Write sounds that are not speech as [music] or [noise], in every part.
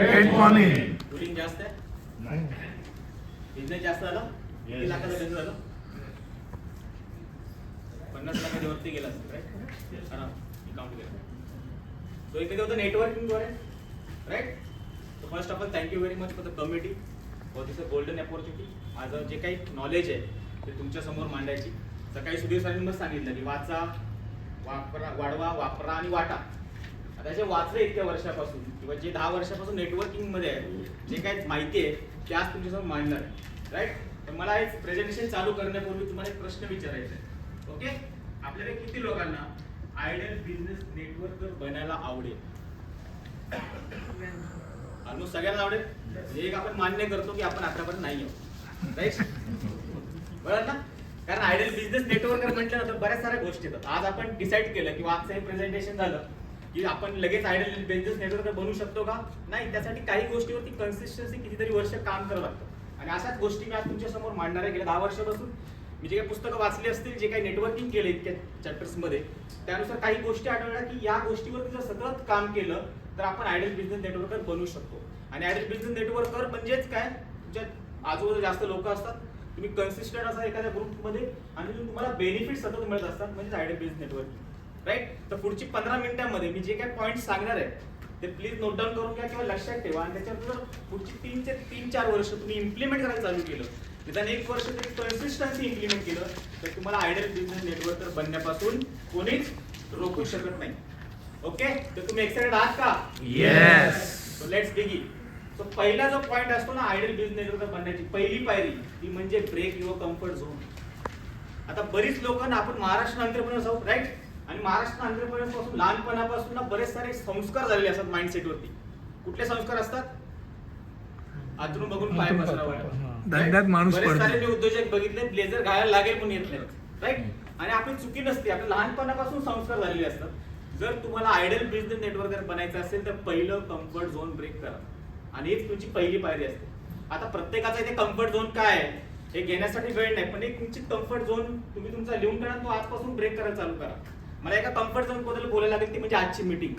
Eight morning routine जास्त आहे? Business जास्त झाला? किती लाखाचा बिझनेस झाला? पन्नास लाखाच्या वरती गेला असेल राईट काउंट केलं सो इकडे होतं नेटवर्किंगद्वारे right so first of all thank you very much for the committee for this a golden opportunity माझं जे काही नॉलेज आहे ते तुमच्यासमोर मांडायची. सकाळी सुधीर सरांनी मग सांगितलं की वाचा वापरा वाढवा वापरा आणि वाटा. आता जे वाचले इतक्या वर्षापासून किंवा जे दहा वर्षापासून नेटवर्किंगमध्ये आहे जे काही माहिती आहे ते आज तुमच्यासमोर मांडणार आहे. राईट तर मला एक प्रेझेंटेशन चालू करण्यापूर्वी तुम्हाला एक प्रश्न विचारायचा आहे. ओके आपल्याला किती लोकांना आयडियल बिझनेस नेटवर्क बनायला आवडेल? ऑलमोस्ट सगळ्यांना आवडेल? म्हणजे एक आपण मान्य करतो की आपण आतापर्यंत नाही आहोत. राईट बरोबर ना? कारण आयडियल बिझनेस नेटवर्क म्हटल्यानंतर बऱ्याच साऱ्या गोष्टी येतात. आज आपण डिसाईड केलं की आजचं हे प्रेझेंटेशन झालं. की आपण लगेच आयडल बिझनेस नेटवर्क बनवू शकतो का? नाही त्यासाठी काही गोष्टीवरती कन्सिस्टन्सी कितीतरी वर्ष काम करावं लागतं. आणि अशाच गोष्टी मी आज तुमच्यासमोर मांडणार आहे. गेल्या दहा वर्षापासून मी जे काही पुस्तकं वाचली असतील जे काही नेटवर्किंग केले इतक्या चॅप्टर्समध्ये त्यानुसार काही गोष्टी आढळल्या की या गोष्टीवरती जर सतत काम केलं तर आपण आयडल बिझनेस नेटवर्कर बनवू शकतो. आणि आयडल बिझनेस नेटवर्कर म्हणजेच काय? तुमच्या आजूबाजूला जास्त लोक असतात. तुम्ही कन्सिस्टंट असा एखाद्या ग्रुपमध्ये आणि तुम्हाला बेनिफिट सतत मिळत असतात. म्हणजे आयडल बिझनेस नेटवर्किंग राईट तर पुढची पंधरा मिनिटांमध्ये मी जे काही पॉईंट सांगणार आहे ते प्लीज नोट डाऊन करून घ्या किंवा लक्षात ठेवा. आणि त्याच्यावर जर पुढची तीन ते तीन चार वर्ष तुम्ही इम्प्लिमेंट करायला चालू केलं. निदान एक वर्ष तरी कन्सिस्टन्सी इम्प्लिमेंट केलं तर तुम्हाला आयडियल बिझनेस नेटवर्कर बनण्यापासून कोणीच रोखू शकत नाही. ओके तर तुम्ही एक्साइटेड आहात का? Yes. So let's begin so पहिला जो पॉइंट असतो ना आयडियल बिझनेस नेटवर्कर बनण्याची पहिली पायरी ती म्हणजे ब्रेक युअर कम्फर्ट झोन आता बरीच लोक ना आपण महाराष्ट्र एंटरप्रेनर्स आहोत राईट आणि महाराष्ट्र एंटरप्रेनर्सपासून लहानपणापासून ना बरेच सारे संस्कार झालेले असतात माइंडसेट वरती कुठले संस्कार असतात? आतून बघून पाय पसरावा. माणूस बरेच. सारे मी उद्योजक बघितले ब्लेझर घालायला लागेल पण येत नाही राईट आणि आपली चुकी नसते. आपल्या लहानपणापासून संस्कार झालेले असतात. जर तुम्हाला आयडियल बिझनेस नेटवर्कर बनायचं असेल तर पहिलं कम्फर्ट झोन ब्रेक करा. आणि हीच तुमची पहिली पायरी असते. आता प्रत्येकाचा इथे कम्फर्ट झोन काय आहे? हे घेण्यासाठी वेळ नाही पण एक तुमची कम्फर्ट झोन तुम्ही तुमचा लिहून करा तो आजपासून ब्रेक करायला चालू करा. मला एका कम्फर्ट झोनबद्दल बोलायला लागेल ती म्हणजे आजची मीटिंग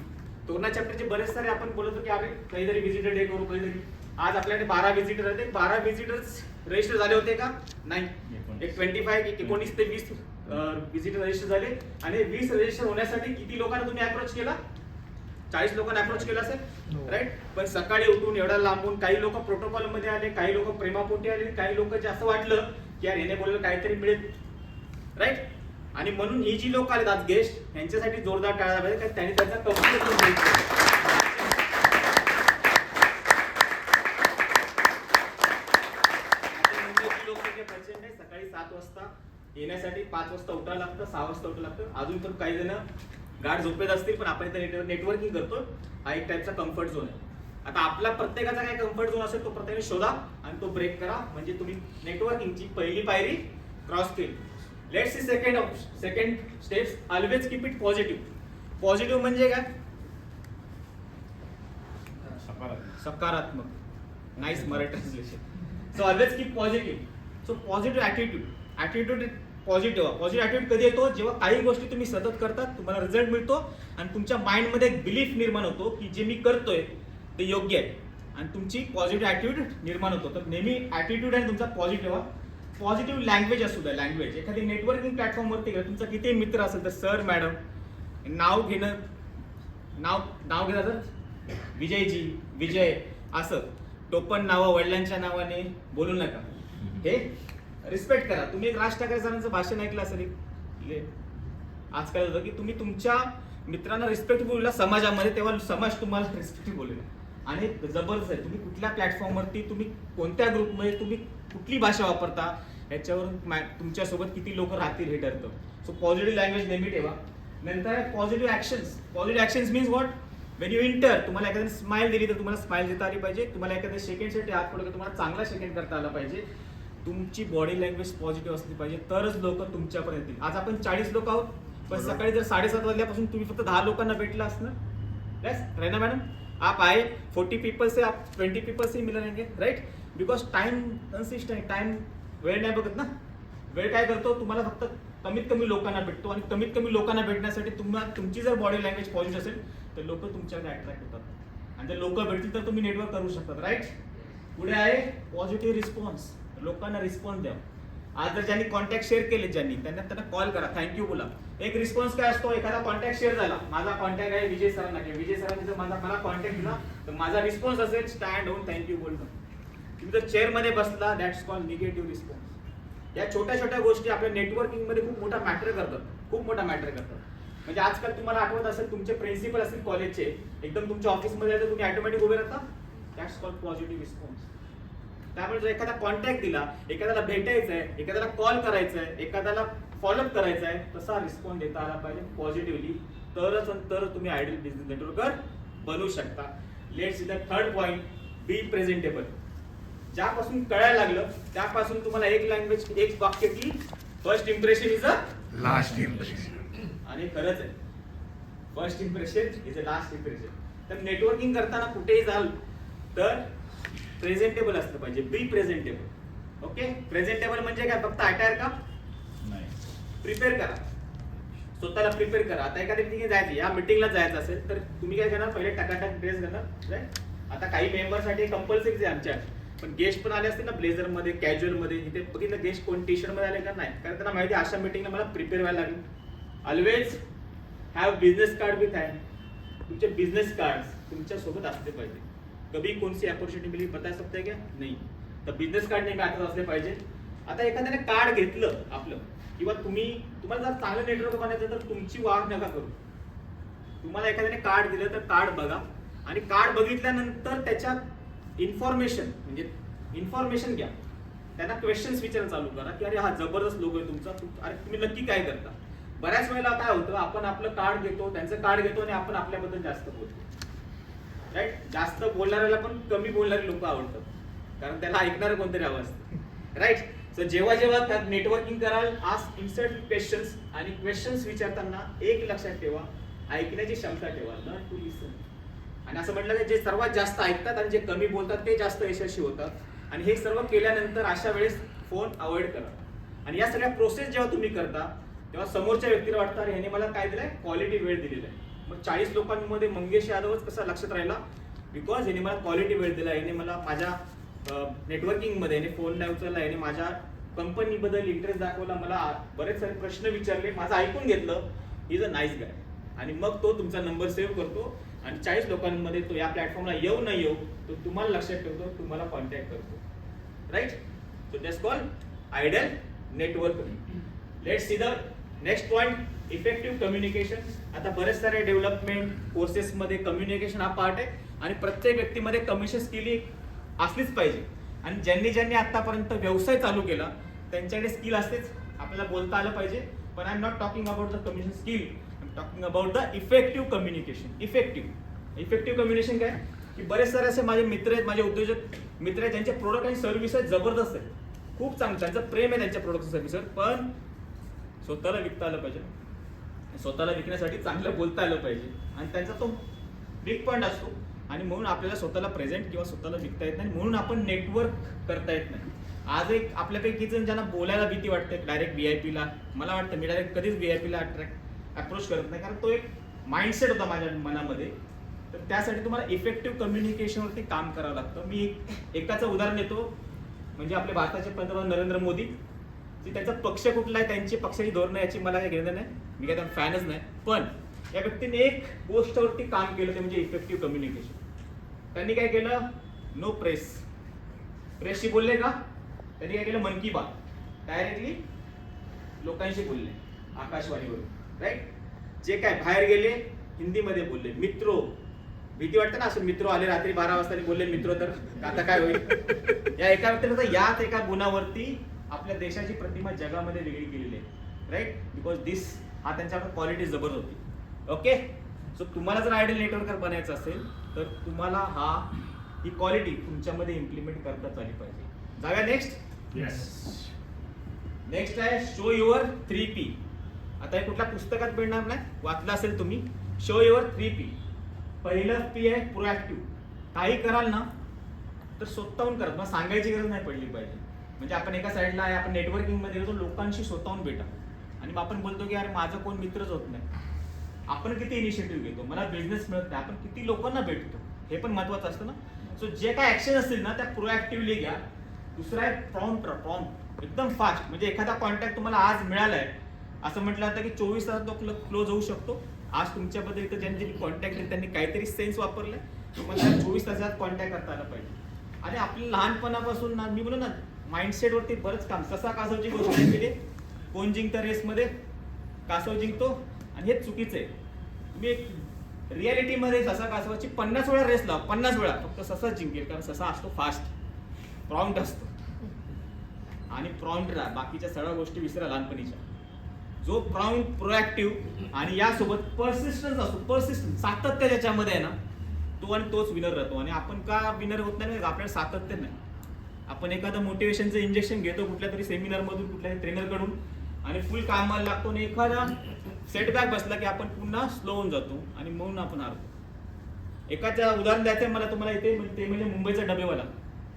तोरणा चॅप्टरचे बरेच सारे आपण बोलत होतो की अरे काहीतरी व्हिजिटर डे करू काहीतरी. आज आपल्याकडे बारा व्हिजिटर होते बारा व्हिजिटर्स रजिस्टर झाले होते का? नाही. एक ट्वेंटी फाय एकोणीस ते वीस व्हिजिटर रजिस्टर झाले. आणि वीस रजिस्टर होण्यासाठी किती लोकांना तुम्ही अप्रोच केला? चाळीस लोकांना अप्रोच केला असेल? हो. राईट पण सकाळी उठून एवढा लांबून काही लोक प्रोटोकॉलमध्ये आले काही लोक प्रेमापोटी आले काही लोक असं वाटलं की यार येणे बोललं काहीतरी मिळेल. राईट आणि म्हणून ही जी लोक आलेत आज गेस्ट यांच्यासाठी जोरदार टाळा पाहिजे कारण त्यांनी त्यांचा कंप्लीट सकाळी सात वाजता येण्यासाठी पाच वाजता उठावं लागतं सहा वाजता उठावं लागतं. अजून तर काही जण गाढ झोपेत असतील पण आपण इथे नेटवर्किंग करतो हा एक टाईपचा कम्फर्ट झोन आहे. आता आपला प्रत्येकाचा काय कम्फर्ट झोन असेल तो प्रत्येकाने शोधा आणि तो ब्रेक करा. म्हणजे तुम्ही नेटवर्किंगची पहिली पायरी क्रॉस केली. Let's see second second steps always keep it positive positive म्हणजे काय? सकारात्मक. Nice Marathi translation so always keep positive so positive attitude attitude positive positive attitude कधी येतो? जेव्हा काही गोष्टी तुम्ही सतत करतात तुम्हाला रिझल्ट मिळतो आणि तुमच्या माइंडमध्ये एक बिलीफ निर्माण होतो की जे मी करतोय ते योग्य आहे. आणि तुमची पॉझिटिव्ह ॲटिट्यूड निर्माण होतो. तर नेहमी ॲटिट्यूड आहे तुमचा पॉझिटिव्ह पॉझिटिव्ह लँग्वेज असू द्या लँग्वेज एखादी नेटवर्किंग प्लॅटफॉर्मवरती गेलं तुमचा किती मित्र असेल तर सर मॅडम नाव घेणं नाव नाव घेणार तर विजयजी विजय असं. टोपण नावं वडिलांच्या नावाने बोलू नका. हे रिस्पेक्ट करा. तुम्ही एक राज ठाकरे सरांचं भाषण ऐकलं असेल एक ले- आजकाल होतं की तुम्ही तुमच्या मित्रांना रिस्पेक्ट बोलला समाजामध्ये तेव्हा समाज तुम्हाला रिस्पेक्ट बोलेल. आणि जबरदस्त आहे तुम्ही कुठल्या प्लॅटफॉर्मवरती तुम्ही कोणत्या ग्रुपमध्ये तुम्ही कुठली भाषा वापरता याच्यावरून मा- तुमच्यासोबत किती लोक राहतील हे ठरतं. सो पॉझिटिव्ह लँग्वेज नेहमी ठेवा. नंतर आहे positive actions positive actions means what when you enter तुम्हाला एखाद्याने स्माइल दिली तर तुम्हाला स्माइल देता आली पाहिजे. तुम्हाला एखाद्या सेकंडसाठी हात पडला तर तुम्हाला चांगला सेकंड करता आला पाहिजे. तुमची बॉडी लँग्वेज पॉझिटिव्ह असली पाहिजे. तरच लोक तुमच्यापर्यंत येतील. आज आपण चाळीस लोक आहोत. पण सकाळी जर साडेसात वाजल्यापासून तुम्ही फक्त दहा लोकांना भेटला असणार. Yes Raina madam? आप आए फोर्टी पीपल से आप ट्वेंटी पीपल से ही मिल रहेंगे right because time consistent time वेळ नाही बघत ना. वेळ काय करतो? तुम्हाला फक्त कमीत कमी लोकांना भेटतो आणि कमीत कमी लोकांना भेटण्यासाठी तुम्हाला तुमची जर बॉडी लँग्वेज पॉझिटिव्ह असेल तर लोक तुमच्याकडे अट्रॅक्ट होतात. आणि जर लोक भेटतील तर तुम्ही नेटवर्क करू शकतात राईट पुढे आहे पॉझिटिव्ह रिस्पॉन्स लोकांना रिस्पॉन्स द्या. आज जर ज्यांनी कॉन्टॅक्ट शेअर केले ज्यांनी त्यांना त्यांना कॉल करा. थँक्यू बोला. एक रिस्पॉन्स काय असतो? एखादा कॉन्टॅक्ट शेअर झाला. माझा कॉन्टॅक्ट आहे विजय सरांना. किंवा विजय सरांनी जर माझा मला कॉन्टॅक्ट दिला तर माझा रिस्पॉन्स असेल स्टँड होऊन थँक्यू बोलतो तुम्ही जर चेअरमध्ये बसला दॅट्स कॉल निगेटिव्ह रिस्पॉन्स या छोट्या छोट्या गोष्टी आपल्या नेटवर्किंगमध्ये खूप मोठा मॅटर करतात. खूप मोठा मॅटर करतात. म्हणजे आजकाल तुम्हाला आठवत असेल तुमचे प्रिन्सिपल असतील कॉलेजचे एकदम तुमच्या ऑफिसमध्ये तुम्ही ऑटोमॅटिक उभे राहता. दॅट्स कॉल पॉझिटिव्ह रिस्पॉन्स त्यामुळे जर एखादा कॉन्टॅक्ट दिला एखाद्याला भेटायचं आहे एखाद्याला कॉल करायचा आहे एखाद्याला फॉलोअप करायचा आहे तसा रिस्पॉन्स देता आला पाहिजे पॉझिटिव्हली तरच तर तुम्ही आयडियल बिझनेस नेटवर्कर बनू शकता. Let's see the third point be presentable ज्यापासून कळायला लागलं त्यापासून तुम्हाला एक लँग्वेज एक वाक्य की first impression is a last impression आणि खरंच आहे. First impression is a last impression तर नेटवर्किंग करताना कुठेही जाल तर प्रेझेंटेबल असलं पाहिजे. बी प्रेझेंटेबल ओके प्रेझेंटेबल म्हणजे काय? फक्त अटायर का? प्रिपेअर करा. स्वतःला प्रिपेअर करा. आता एखाद्या ठिकाणी जायचं या मिटिंगला जायचं असेल तर तुम्ही काय करणार? पहिले टकाटक ड्रेस घालणार right? आता काही मेंबरसाठी कंपल्सरीच आहे आमच्या. पण गेस्ट पण आले असतील ना ब्लेझरमध्ये कॅज्युअलमध्ये इथे बघितलं गेस्ट कोण टी शर्टमध्ये आले का नाही? कारण त्यांना माहिती आहे, अशा मिटिंगला मला प्रिपेअर व्हायला लागेल. Always have business card with hand तुमचे बिझनेस कार्ड तुमच्यासोबत असले पाहिजे. कभी कोणती अपॉर्च्युनिटी मिली बता सकते हैं क्या? नाही. तर बिझनेस कार्ड नेहमी हातात असले पाहिजे. आता एखाद्याने कार्ड घेतलं आपलं किंवा तुम्ही तुम्हाला जर चांगलं नेटवर्क बनायचं तर तुमची वाढ नका करू. तुम्हाला एखाद्याने कार्ड दिलं तर कार्ड बघा. आणि कार्ड बघितल्यानंतर त्याच्यात इन्फॉर्मेशन म्हणजे इन्फॉर्मेशन घ्या. त्यांना क्वेश्चन्स विचारणं चालू करा की अरे हा जबरदस्त लोक आहे तुमचा. अरे तुम्ही नक्की काय करता? बऱ्याच वेळेला काय होतं आपण आपलं कार्ड घेतो त्यांचं कार्ड घेतो आणि आपण आपल्याबद्दल जास्त बोलतो. राईट जास्त बोलणाऱ्याला पण कमी बोलणारे लोक आवडतात. कारण त्याला ऐकणार कोणतरी हवं असतं. राईट सो जेव्हा जेव्हा त्यात नेटवर्किंग कराल आज इन्सर्ट क्वेश्चन्स आणि क्वेश्चन्स विचारताना एक लक्षात ठेवा ऐकण्याची क्षमता ठेवा न टू लिसन आणि असं म्हटलं की जे सर्वात जास्त ऐकतात आणि जे कमी बोलतात ते जास्त यशस्वी होतात. आणि हे सर्व केल्यानंतर अशा वेळेस फोन अवॉइड करा. आणि या सगळ्या प्रोसेस जेव्हा तुम्ही करता तेव्हा समोरच्या व्यक्तीला वाटतं अरे ह्याने मला काय दिलंय? क्वालिटी वेळ दिलेला आहे. मग चाळीस लोकांमध्ये मंगेश यादवच कसा लक्षात राहिला? बिकॉज याने मला क्वालिटी वेळ दिला याने मला माझ्या नेटवर्किंगमध्ये याने फोन नाही उचलला याने माझ्या कंपनीबद्दल इंटरेस्ट दाखवला मला बरेच सारे प्रश्न विचारले माझं ऐकून घेतलं. इज अ नाईस गाय आणि मग तो तुमचा नंबर सेव्ह करतो आणि चाळीस लोकांमध्ये तो या प्लॅटफॉर्मला येऊ न येऊ तो तुम्हाला लक्षात ठेवतो तुम्हाला कॉन्टॅक्ट करतो. Right so just call idle network let see the next point effective communication आता बरेच सारे डेव्हलपमेंट कोर्सेसमध्ये कम्युनिकेशन हा पार्ट आहे आणि प्रत्येक व्यक्तीमध्ये कम्युनिकेशन स्किल ही असलीच पाहिजे. आणि ज्यांनी ज्यांनी आतापर्यंत व्यवसाय चालू केला त्यांच्याकडे स्किल असतेच. आपल्याला बोलता आलं पाहिजे. पण I am not talking about the communication skill I am talking about the effective communication effective effective communication काय? की बरेच सारे असे माझे मित्र आहेत माझे उद्योजक मित्र आहेत ज्यांचे प्रोडक्ट आणि सर्व्हिस आहेत जबरदस्त आहेत. खूप चांगलं. त्यांचं प्रेम आहे त्यांच्या प्रोडक्ट सर्व्हिसवर पण स्वतःला विकता आलं पाहिजे. स्वतःला विकण्यासाठी चांगलं बोलता आलं पाहिजे. आणि त्यांचा तो वीक पॉईंट असतो. आणि म्हणून आपल्याला स्वतःला प्रेझेंट किंवा स्वतःला विकता येत नाही. म्हणून आपण नेटवर्क करता येत नाही. आज एक आपल्यापैकी जण ज्यांना बोलायला भीती वाटते डायरेक्ट व्ही आय पीला मला वाटतं मी डायरेक्ट कधीच व्ही आय पीला अट्रॅक्ट अप्रोच करत नाही. कारण तो एक माइंडसेट होता माझ्या मनामध्ये. तर त्यासाठी तुम्हाला इफेक्टिव्ह कम्युनिकेशनवरती काम करावं लागतं. मी एक एकाचं उदाहरण देतो. म्हणजे आपले भारताचे पंतप्रधान नरेंद्र मोदी. की त्यांचा पक्ष कुठला आहे त्यांची पक्षाची धोरणं याची मला काही घेणं नाही. मी काय त्यांना फॅनच नाही. पण या व्यक्तीने एक गोष्टवरती काम केलं ते म्हणजे इफेक्टिव्ह कम्युनिकेशन त्यांनी काय केलं? नो प्रेस प्रेसशी बोलले का? त्यांनी काय केलं? मन की बात. डायरेक्टली लोकांशी बोलले. आकाशवाणीवरून. राईट जे काय बाहेर गेले हिंदीमध्ये बोलले. मित्रो. भीती वाटतं ना असं मित्र आले रात्री बारा वाजता बोलले मित्र तर आता काय होईल? [laughs] या एका व्यक्तीने याच एका गुणावरती आपल्या देशाची प्रतिमा जगामध्ये वेगळी केलेली आहे. राईट बिकॉज दिस हा त्यांच्याकडे क्वालिटी जबर होती. ओके सो तुम्हाला जर आयडियल नेटवर्कर बनायचं असेल तर तुम्हाला हा ही क्वालिटी तुमच्यामध्ये इम्प्लिमेंट करताच आली पाहिजे. जागा नेक्स्ट येस नेक्स्ट आहे शो युअर थ्री पी आता हे कुठल्या पुस्तकात मिळणार नाही? वाचलं असेल तुम्ही. शो युअर थ्री पी पहिलं पी आहे प्रोएक्टिव्ह काही कराल ना तर स्वतःहून करत. मग सांगायची गरज नाही पडली पाहिजे. म्हणजे आपण एका साईडला आहे आपण नेटवर्किंगमध्ये येतो लोकांशी स्वतःहून भेटा. आणि मग आपण बोलतो की अरे माझं कोण मित्रच होत नाही. आपण किती इनिशिएटिव्ह घेतो? मला बिझनेस मिळत नाही. आपण किती लोकांना भेटतो? हे पण महत्वाचं असतं ना? सो जे काय ऍक्शन असतील ना त्या प्रोएक्टिव्हली घ्या. दुसरा आहे प्रॉम्प्ट प्रॉम्प्ट एकदम फास्ट म्हणजे एखादा कॉन्टॅक्ट तुम्हाला आज मिळालाय. असं म्हटलं जातं की चोवीस तासात तो क्लोज होऊ शकतो. आज तुमच्याबद्दल इथं ज्यांनी कॉन्टॅक्ट केले त्यांनी काहीतरी सेन्स वापरलाय. तुम्हाला चोवीस तासात कॉन्टॅक्ट करता आला पाहिजे. आणि आपल्या लहानपणापासून ना मी बोलू ना माइंडसेट वरती बरंच काम. कसा कासवची गोष्ट केली कोण जिंकतं रेसमध्ये? कासव जिंकतो आणि हे चुकीचं आहे. तुम्ही एक रियालिटीमध्ये ससा कासवाची पन्नास वेळा रेस लावा पन्नास वेळा. फक्त ससाच जिंकेल कारण ससा असतो फास्ट प्रॉम्प्ट असतो. आणि प्रॉम्प्ट राहा. बाकीच्या सगळ्या गोष्टी विसरा लहानपणीच्या. जो प्रॉम्प्ट प्रोएक्टिव्ह आणि यासोबत पर्सिस्टन्स असतो. पर्सिस्टन्स सातत्य ज्याच्यामध्ये आहे ना तो आणि तोच विनर राहतो. आणि आपण का विनर होत नाही? आपल्याला सातत्य नाही. आपण एखादं मोटिवेशनचं इंजेक्शन घेतो कुठल्या तरी सेमिनार मधून कुठल्या ट्रेनरकडून आणि फुल कामाला लागतो आणि एखादा सेटबॅक बसला की आपण पुन्हा स्लो होऊन जातो आणि म्हणून आपण हारतो. एकाचं उदाहरण द्यायचं आहे मला तुम्हाला इथे म्हणजे ते म्हणजे मुंबईचा डबेवाला.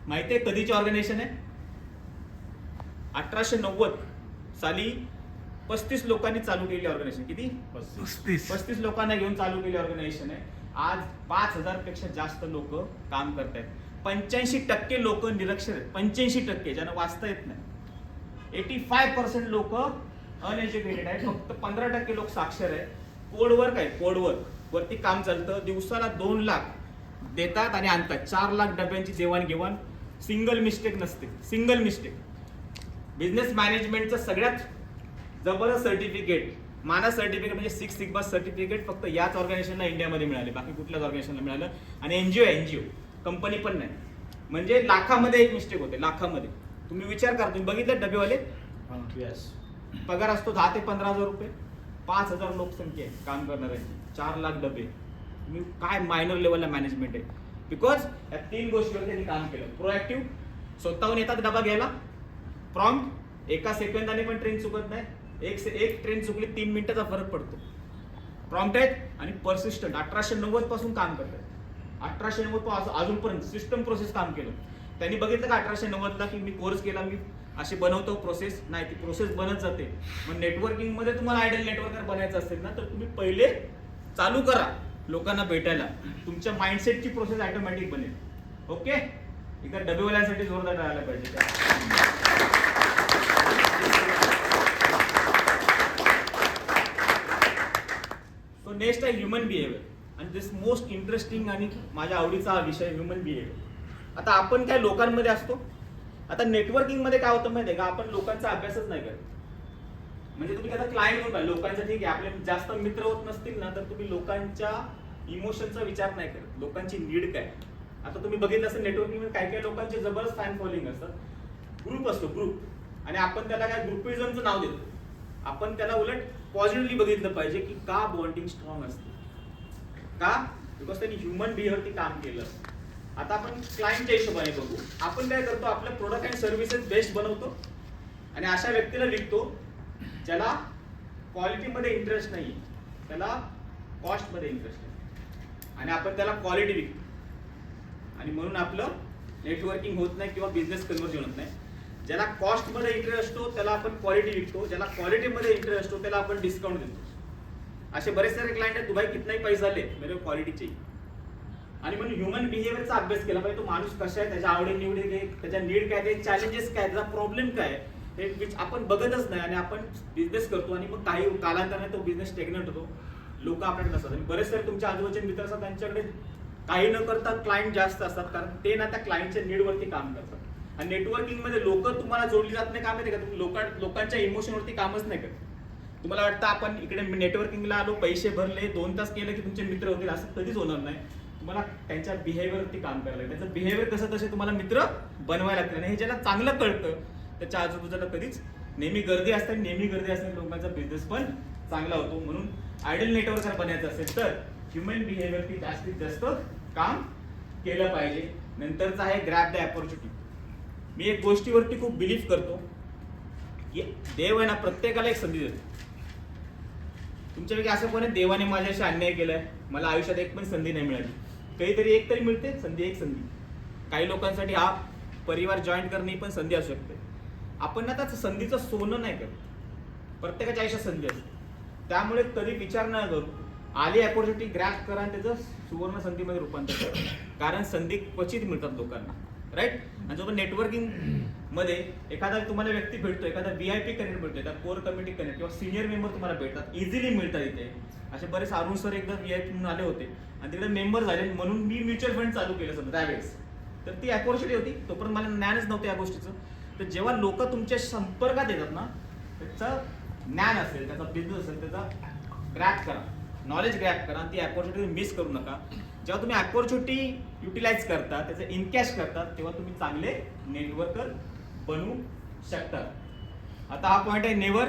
माहिती आहे कधीची ऑर्गनायझेशन आहे? अठराशे नव्वद साली पस्तीस लोकांनी चालू केली ऑर्गनायझेशन किती? पस्तीस. पस्तीस लोकांना घेऊन चालू केली ऑर्गनायझेशन आहे. आज पाच हजारपेक्षा जास्त लोक काम करत आहेत पंच्याऐंशी टक्के लोक निरक्षर आहेत. पंच्याऐंशी टक्के ज्यांना वाचता येत नाही. एटी फाय पर्सेंट लोक अनएज्युकेटेड आहेत. फक्त पंधरा टक्के लोक साक्षर आहेत. कोडवर्क आहे कोडवर्क वरती काम चालतं. दिवसाला दोन लाख देतात आणि आणतात. चार लाख डब्यांची देवाणघेवाण. सिंगल मिस्टेक नसते. सिंगल मिस्टेक बिझनेस मॅनेजमेंटचं सगळ्यात जबरदस्त सर्टिफिकेट माना सर्टिफिकेट म्हणजे सिक्स सिग्मा सर्टिफिकेट फक्त याच ऑर्गनायझेशनला इंडियामध्ये मिळाले. बाकी कुठल्याच ऑर्गनायझेशनला मिळालं. आणि एनजीओ एनजीओ कंपनी पण नाही. म्हणजे लाखामध्ये एक मिस्टेक होते लाखामध्ये. तुम्ही विचार करा तुम्ही बघितलं डबेवाले पगार असतो दहा ते पंधरा हजार रुपये. पाच हजार लोकसंख्या आहे काम करणाऱ्यांची चार लाख डबे. तुम्ही काय मायनर लेवलला मॅनेजमेंट आहे? बिकॉज या तीन गोष्टीवर त्यांनी काम केलं. प्रोएक्टिव्ह स्वतःहून येतात डबा घ्यायला. प्रॉम्प्ट एका सेकंदाने पण ट्रेन चुकत नाही. एक से एक ट्रेन चुकली तीन मिनिटाचा फरक पडतो. प्रॉम्प्ट आहेत आणि परसिस्टंट अठराशे नव्वदपासून काम करतात. अठराशे नव्वदपासून अजूनपर्यंत सिस्टम प्रोसेस काम केलं. त्यांनी बघितलं का अठराशे नव्वदला की मी कोर्स केला मी असे बनवतो प्रोसेस नाही ती प्रोसेस बनत जाते. मग नेटवर्किंगमध्ये तुम्हाला आयडियल नेटवर्कर बनायचं असेल ना तर तुम्ही पहिले चालू करा लोकांना भेटायला. तुमच्या माइंडसेटची प्रोसेस ऑटोमॅटिक बनेल. ओके एका डबेवाल्यांसाठी जोरदार राहायला पाहिजे. सो नेक्स्ट आहे ह्युमन बिहेवियर आणि दिस मोस्ट इंटरेस्टिंग आणि माझ्या आवडीचा हा विषय ह्युमन बिहेवियर आता आपण काय लोकांमध्ये असतो? आता नेटवर्किंगमध्ये काय होतं माहिती आहे का? आपण लोकांचा अभ्यासच नाही करत. म्हणजे तुम्ही आता क्लायंट होता लोकांचा ठीक आहे. आपले जास्त मित्र होत नसतील ना तर तुम्ही लोकांच्या इमोशनचा विचार नाही करत. लोकांची नीड काय? आता तुम्ही बघितलं असेल नेटवर्किंगमध्ये काय काय लोकांचे जबरदस्त फॅन फॉलोइंग असतात. ग्रुप असतो ग्रुप आणि आपण त्याला काय ग्रुपिझमचं नाव देतो. आपण त्याला उलट पॉझिटिव्हली बघितलं पाहिजे की का बॉन्डिंग स्ट्रॉंग असते. का? बिकॉज त्यांनी ह्युमन बिहेवियरती काम केलं. आता आपण क्लायंटच्या हिशोबाने बघू. आपण काय करतो? आपलं प्रोडक्ट अँड सर्व्हिसेस बेस्ट बनवतो आणि अशा व्यक्तीला विकतो ज्याला क्वालिटीमध्ये इंटरेस्ट नाही त्याला कॉस्टमध्ये इंटरेस्ट नाही. आणि आपण त्याला क्वालिटी विकतो. आणि म्हणून आपलं नेटवर्किंग होत नाही किंवा बिझनेस कन्व्हर्जन होत नाही. ज्याला कॉस्टमध्ये इंटरेस्ट असतो त्याला आपण क्वालिटी विकतो. ज्याला क्वालिटीमध्ये इंटरेस्ट असतो त्याला आपण डिस्काउंट देतो. असे बरेच सारे क्लायंट आहेत दुबई कितनाही पैसा ले मेरे म्हणजे क्वालिटी चाहिए आणि म्हणून ह्युमन बिहेवियरचा अभ्यास केला पाहिजे तो माणूस कसा आहे त्याच्या आवडी निवडी काय त्याच्या नीड काय ते चॅलेंजेस काय त्याचा प्रॉब्लेम काय हे विच आपण बघतच नाही आणि आपण बिझनेस करतो आणि मग काही कालांतराने तो बिझनेस स्टेग्नंट होतो. लोक आपल्याकडे नसतात. आणि बरेच सारे तुमच्या आजूबाजूचे मित्र असतात त्यांच्याकडे काही न करता क्लायंट जास्त असतात कारण ते ना त्या क्लायंटच्या नीडवरती काम करतात. आणि नेटवर्किंगमध्ये लोक तुम्हाला जोडली जात नाही काम येते का? तुम्ही लोकां लोकांच्या इमोशनवरती कामच नाही करत. तुम्हाला वाटतं आपण इकडे नेटवर्किंगला आलो पैसे भरले दोन तास केले की तुमचे मित्र होतील असं कधीच होणार नाही. तुम्हाला त्यांच्या बिहेवियरवरती काम करायला लागेल. त्यांचं बिहेवियर कसं तसे तुम्हाला मित्र बनवायला लागतील. आणि हे ज्याला चांगलं कळतं त्याच्या आजूबाजूला कधीच नेहमी गर्दी असते नेहमी गर्दी असते लोकांचा बिझनेस पण चांगला होतो. म्हणून आयडल नेटवर्कर बनायचं असेल तर ह्युमन बिहेवियरवरती जास्तीत जास्त काम केलं पाहिजे. नंतरचं आहे ग्रॅप द अपॉर्च्युनिटी मी एक गोष्टीवरती खूप बिलीव्ह करतो की देव आहे ना प्रत्येकाला एक संधी देतो. तुमच्यापैकी असं कोण आहे देवाने माझ्याशी अन्याय केलाय मला आयुष्यात एक पण संधी नाही मिळाली. काहीतरी एक तरी मिळते संधी एक संधी. काही लोकांसाठी हा परिवार जॉईन करणे ही पण संधी असू शकते. आपण ना त्याचं संधीचं सोनं नाही करत. प्रत्येकाच्या आयुष्यात संधी असते. त्यामुळे कधी विचार न करू. आली अपॉर्च्युनिटी ग्रॅप करा आणि त्याचं सुवर्ण संधीमध्ये रूपांतर करा. कारण संधी क्वचित मिळतात लोकांना. राईट आणि जो नेटवर्किंग मध्ये एखादा तुम्हाला व्यक्ती भेटतो एखादा व्ही आय पी कनेक्ट भेटतो एखादा कोर कमिटी कनेक्ट किंवा सिनियर मेंबर तुम्हाला भेटतात इझिली मिळतात इथे. असे बरेच अरुण सर एकदा व्ही आय पी म्हणून आले होते आणि तिकडे मेंबर झाले म्हणून मी म्युच्युअल फंड चालू केलं समजा त्यावेळेस. तर ती अपॉर्च्युनिटी होती. तोपर्यंत मला ज्ञानच नव्हतं या गोष्टीचं. तर जेव्हा लोक तुमच्या संपर्कात येतात ना त्याचं ज्ञान असेल त्याचा बिझनेस असेल त्याचा ग्रॅप करा. नॉलेज ग्रॅप करा ती अपॉर्च्युनिटी मिस करू नका. जेव्हा तुम्ही अपॉर्च्युनिटी युटिलाइज करता त्याचं इनकॅश करता तेव्हा तुम्ही चांगले नेटवर्कर बनवू शकतात. आता हा पॉईंट आहे नेवर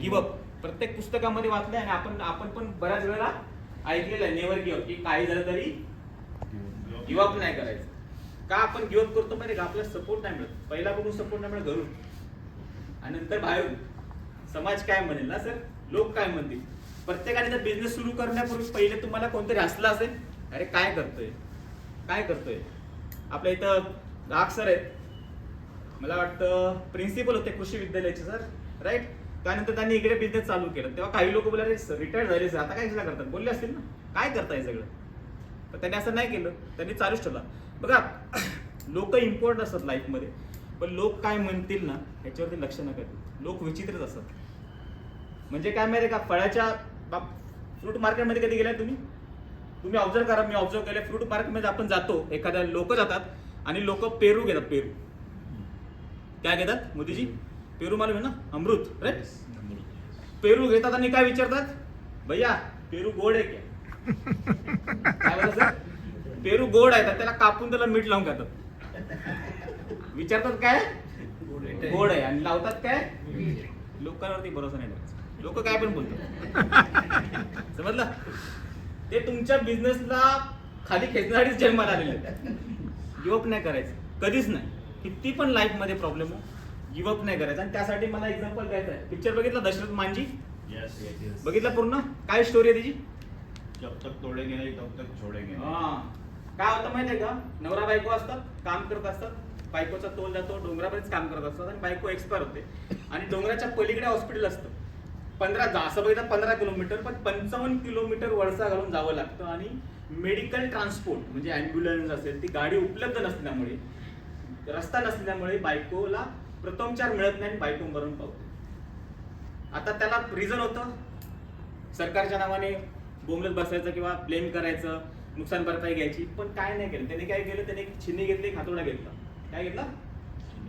गिवअप प्रत्येक पुस्तकामध्ये वाचलंय आणि आपण आपण पण बऱ्याच वेळेला ऐकलेलं आहे नेवर गिवअप की काही झालं तरी गिवअप नाही करायचं. का आपण गिवअप करतो माहिती का? आपल्याला सपोर्ट नाही मिळत. पहिला बघून सपोर्ट नाही मिळत घरून. आणि नंतर बाहेरून. समाज काय म्हणेल ना सर? लोक काय म्हणतील? प्रत्येकाने जर बिझनेस सुरू करण्यापूर्वी पहिले तुम्हाला कोणतरी हसलं असेल? अरे काय करतोय? काय करतोय? आपल्या इथं राग सर आहेत. मला वाटतं प्रिन्सिपल होते कृषी विद्यालयाचे सर राईट त्यानंतर त्यांनी इकडे बिझनेस चालू केला. तेव्हा काही लोक बोलले रिटायर्ड झाले सर आता काय करतात? बोलले असतील ना. काय करताय सगळं? पण त्यांनी असं नाही केलं. त्यांनी चालूच ठेवला. बघा [clears throat] लोक इम्पॉर्टंट असतात लाईफमध्ये पण लोक काय म्हणतील ना ह्याच्यावरती लक्ष नका देऊ. लोक विचित्रच असतात. म्हणजे काय माहिती का? फळाच्या फ्रूट मार्केटमध्ये कधी गेलाय तुम्ही? तुम्ही ऑब्झर्व करा. मी ऑब्झर्व केलं फ्रूट मार्केटमध्ये आपण जातो. एखाद्या लोक जातात आणि लोक पेरू घेतात पेरू. काय घेतात? मोदीजी? पेरू मालूम आहे ना? अमृत राईट पेरू घेतात आणि काय विचारतात? भैया पेरू गोड आहे क्या? काय बोलतात सर पेरू गोड आहे तर त्याला कापून त्याला मीठ लावून खातात. विचारतात काय? गोड आहे. आणि लावतात काय? लोकांवरती भरोसा नाही ठेवायचा. लोक काय पण बोलतात. समजलं? ते तुमच्या बिझनेसला खाली खेचण्यासाठीच जन्माला आलेले गिवअप नाही करायचं. कधीच नाही. किती पण लाईफमध्ये प्रॉब्लेम हो गिवअप नाही करायचं. आणि त्यासाठी मला एक्झाम्पल द्यायचं आहे. पिक्चर बघितला? दशरथ मांजी? यस यस बघितला पूर्ण? काय स्टोरी आहे त्याची? जब तक तोड़ेंगे नहीं तब तक छोड़ेंगे नहीं. हा. काय होतं माहितीये का? नवरा बायको असतात काम करत असतात. बायकोचा तोल जातो डोंगरापर्यंत काम करत असतात आणि बायको एक्सपायर होते. आणि डोंगराच्या पलीकडे हॉस्पिटल असतं. पंधरा जा- असं बघितलं पंधरा किलोमीटर पण पंचावन्न किलोमीटर वळसा घालून जावं लागतं. आणि मेडिकल ट्रान्सपोर्ट म्हणजे अँब्युलन्स असेल ती गाडी उपलब्ध नसल्यामुळे रस्ता नसल्यामुळे बायकोला प्रथमचार मिळत नाही आणि बायको मरण पावते. आता त्याला रिझन होतं. सरकारच्या नावाने बोंबलत बसायचं किंवा ब्लेम करायचं नुकसान भरपाई घ्यायची पण काय नाही केलं. त्याने काय केलं? त्याने एक छिन्नी घेतली एक हातोडा घेतला. काय घेतला?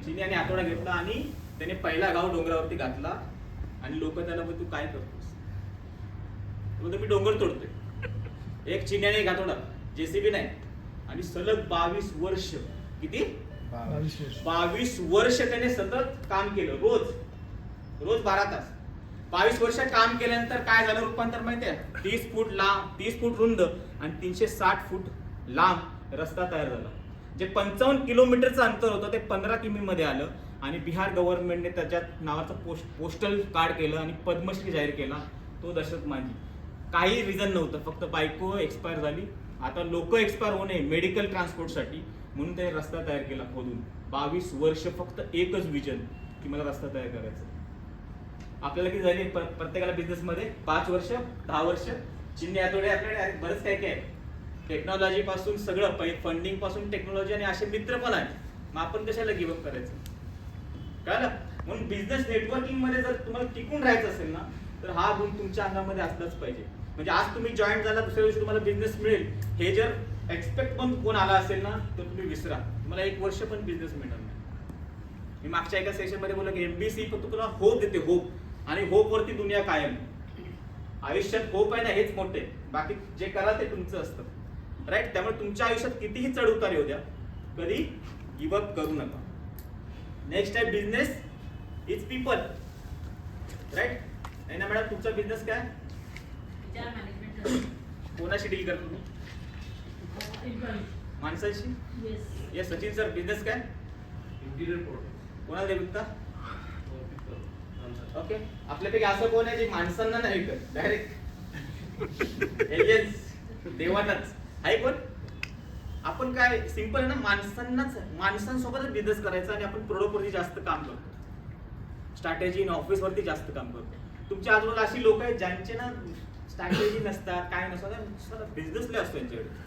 छिन्नी आणि हातोडा घेतला आणि त्याने पहिला गाव डोंगरावरती घातला आणि लोक त्याला तू काय करतोस? बोलतो मी डोंगर तोडतोय. एक चिन्नी घातोडा जेसीबी नाही. आणि सलग बावीस वर्ष. किती? बावीस वर्ष. बावीस वर्ष त्याने सतत काम केलं रोज. रोज बारा तास. बावीस वर्ष काम केल्यानंतर काय झालं रूपांतर माहितीये? तीस फूट लांब तीस फूट रुंद आणि तीनशे साठ फूट लांब रस्ता तयार झाला. जे पंचावन्न किलोमीटरचं अंतर होतं ते पंधरा किमी मध्ये आलं आणि बिहार गव्हर्नमेंटने त्याच्यात नावाचं पोस्ट पोस्टल कार्ड केलं आणि पद्मश्री जाहीर केला. तो दशरथ मांझी. काही रिझन नव्हतं फक्त बायको एक्सपायर झाली. आता लोक एक्सपायर होऊ नये मेडिकल ट्रान्सपोर्टसाठी म्हणून त्याने रस्ता तयार केला खोदून. बावीस वर्ष फक्त एकच विजन की मला रस्ता तयार करायचा आपल्याला किती झाली? प्र- प्रत्येकाला बिझनेसमध्ये पाच वर्ष दहा वर्ष. चिन्ह आठवडे आपल्याकडे बरंच काय काय टेक्नॉलॉजी पासून सगळं फंडिंगपासून टेक्नॉलॉजी आणि असे मित्र पण आहेत. मग आपण कशाला गिवअप करायचं? कळलं? म्हणून बिझनेस नेटवर्किंगमध्ये जर तुम्हाला टिकून राहायचं असेल ना तर हा गुण तुमच्या अंगामध्ये असलाच पाहिजे. म्हणजे आज तुम्ही जॉईन झाला दुसऱ्या दिवशी तुम्हाला बिझनेस मिळेल. हे जर एक्सपेक्ट पण कोण आला असेल ना तर तुम्ही विसरा. तुम्हाला एक वर्ष पण बिझनेस मिळणार नाही. मी मागच्या एका सेशनमध्ये बोललो की एमबीसी फक्त तुला होप देते होप आणि होप वरती दुनिया कायम. आयुष्यात होप आहे ना हेच मोठे. बाकी जे करा ते तुमचं असतं. राईट त्यामुळे तुमच्या आयुष्यात कितीही चढ उतार येऊ द्या. कधी गिवअप करू नका. नेक्स्ट आहे बिझनेस इज पीपल राईट नाही ना मॅडम तुमचा बिझनेस काय? कोणाशी डील करतो तुम्ही? माणसाशी? Yes yes Sachin sir business काय? इंटीरियर प्रोडक्ट कोणाला देऊ विकता ओके आपल्यापैकी असं कोण आहे जे माणसांना नाही विकत? डायरेक्ट एलियन्स देवांनाच. आहे कोण? आपण काय सिंपल आहे ना माणसांनाच माणसांसोबतच बिझनेस करायचा आणि आपण प्रोडक्ट वरती जास्त काम करतो. स्ट्रॅटेजी ऑफिस वरती जास्त काम करतो. तुमच्या आजूबाजूला अशी लोक आहेत ज्यांचे ना स्ट्रॅटेजी नसतात काय नसतात बिझनेसले असतो यांच्याकडे.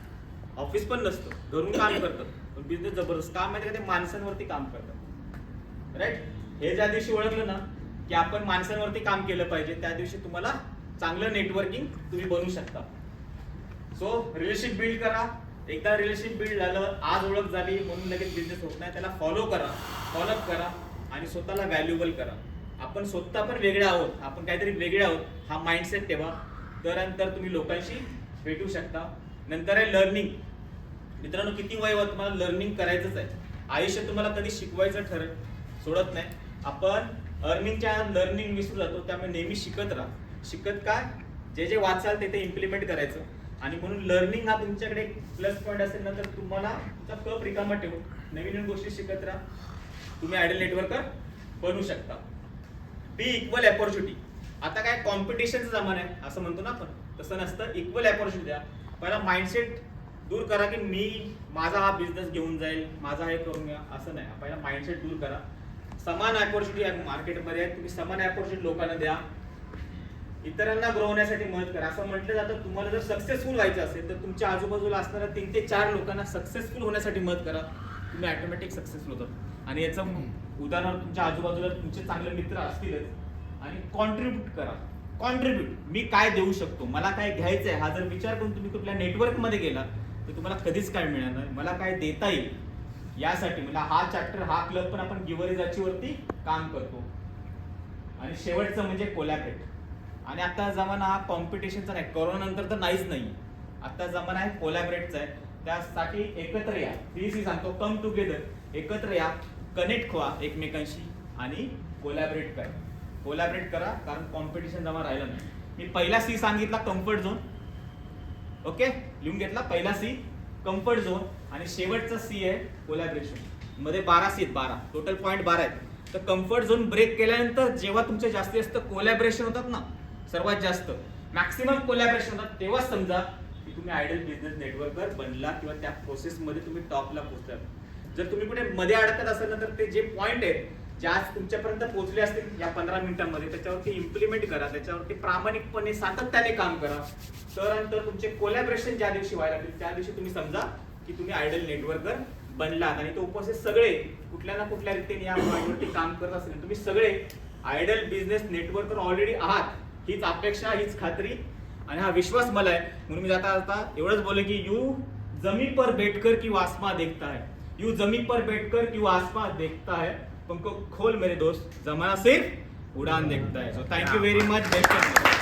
ऑफिस पण नसतं घरून काम करतात पण बिझनेस जबरदस्त. काम माहिती का? ते माणसांवरती काम करतात. राईट हे ज्या दिवशी ओळखलं ना की आपण माणसांवरती काम केलं पाहिजे त्या दिवशी तुम्हाला चांगलं नेटवर्किंग तुम्ही बनवू शकता. सो रिलेशनशिप बिल्ड करा. एकदा रिलेशनशिप बिल्ड झालं आज ओळख झाली म्हणून लगेच बिझनेस होत नाही त्याला फॉलो करा. फॉलोअप करा आणि स्वतःला व्हॅल्युएबल करा. आपण स्वतः पण वेगळे आहोत आपण काहीतरी वेगळे आहोत हा माइंडसेट ठेवा. त्यानंतर तुम्ही लोकांशी भेटू शकता. नंतर आहे लर्निंग मित्रांनो किती वय होत? तुम्हाला लर्निंग करायचंच आहे. आयुष्य तुम्हाला कधी शिकवायचं ठर सोडत नाही. आपण अर्निंगच्या लर्निंग विसरू जातो त्यामुळे नेहमी शिकत राहा. शिकत काय? जे जे वाचाल ते ते इम्प्लिमेंट करायचं. आणि म्हणून लर्निंग हा तुमच्याकडे प्लस पॉईंट असेल ना तर तुम्हाला तुमचा कप रिकामा ठेवून नवीन नवीन गोष्टी शिकत राहा. तुम्ही आयडल नेटवर्कर बनू शकता. बी इक्वल अपॉर्च्युनिटी आता काय? कॉम्पिटिशनचा जमाना आहे. असं म्हणतो ना आपण. तसं नसतं. इक्वल अपॉर्च्युनिटी द्या पहिला माइंडसेट दूर करा की मी माझा हा बिझनेस घेऊन जाईल माझा हे करून घ्या असं नाही. पहिला माइंडसेट दूर करा. समान अपॉर्च्युनिटी आहे मार्केटमध्ये आहे तुम्ही समान अपॉर्च्युनिटी लोकांना द्या. इतरांना ग्रो होण्यासाठी मदत करा. असं म्हटलं जातं तुम्हाला जर सक्सेसफुल व्हायचं असेल तर तुमच्या आजूबाजूला असणाऱ्या तीन ते चार लोकांना सक्सेसफुल होण्यासाठी मदत करा. तुम्ही ऑटोमॅटिक सक्सेसफुल होतात. आणि याचं उदाहरण तुमच्या आजूबाजूला तुमचे चांगले मित्र असतीलच आणि कॉन्ट्रीब्यूट करा. कॉन्ट्रीब्यूट मी काय देऊ शकतो? मला काय घ्यायचं आहे हा जर विचार करून तुम्ही कुठल्या नेटवर्कमध्ये गेला तर तुम्हाला कधीच काय मिळणार नाही. मला काय देता येईल? यासाठी मला हा चॅप्टर हा क्लब पण आपण गिवरीजाची वरती काम करतो. आणि शेवटचं म्हणजे कोलॅबरेट आणि आता जमाना हा कॉम्पिटिशनचा नाही कोरोना नंतर तर नाहीच नाही. आता जमाना आहे कोलॅबरेटचा आहे. त्यासाठी एकत्र या. ती सी सांगतो कम टुगेदर एकत्र या कनेक्ट व्हा एकमेकांशी आणि कोलॅबरेट करा. कोलॅबरेट करा कारण कॉम्पिटिशन जमा राहिलं नाही. मी पहिला सी सांगितला कम्फर्ट झोन ओके? लिहून घेतला पहिला सी कम्फर्ट झोन आणि शेवटचा सी आहे कोलॅबरेशनमध्ये बारा सी आहेत बारा. टोटल पॉईंट बारा आहेत. तर कम्फर्ट झोन ब्रेक केल्यानंतर जेव्हा तुमचे जास्तीत जास्त कोलॅबरेशन होतात ना सर्वात जास्त मॅक्सिमम कोलॅबरेशन होतात तेव्हाच समजा की तुम्ही आयडल बिझनेस नेटवर्कर बनला किंवा त्या प्रोसेसमध्ये तुम्ही टॉपला पोहोचला जर तुम्ही कुठे मध्ये अडकत असाल ना तर ते जे पॉईंट आहेत ज्या आज तुमच्यापर्यंत पोहोचले असतील या पंधरा मिनिटांमध्ये त्याच्यावरती इम्प्लिमेंट करा त्याच्यावरती प्रामाणिकपणे सातत्याने काम करा. तर नंतर तुमचे कोलॅबरेशन ज्या दिवशी व्हायला लागतील त्या दिवशी तुम्ही समजा की तुम्ही आयडल नेटवर्कर बनलात आणि तो उपस्थित सगळे कुठल्या ना कुठल्या रीतीने या पॉईंटवरती काम करत असेल तुम्ही सगळे आयडल बिझनेस नेटवर्कर ऑलरेडी आहात. हीच अपेक्षा हीच खात्री आणि हा विश्वास मला आहे. म्हणून मी जाता जाता एवढंच बोले की यू जमी पर बैठकर की वासमा देखता है. यू जमी पर बैठकर की वासमा देखता है. तुमको खोल मेरे दोस्त जमाना सिर्फ उड़ान देखता है। So thank you very much welcome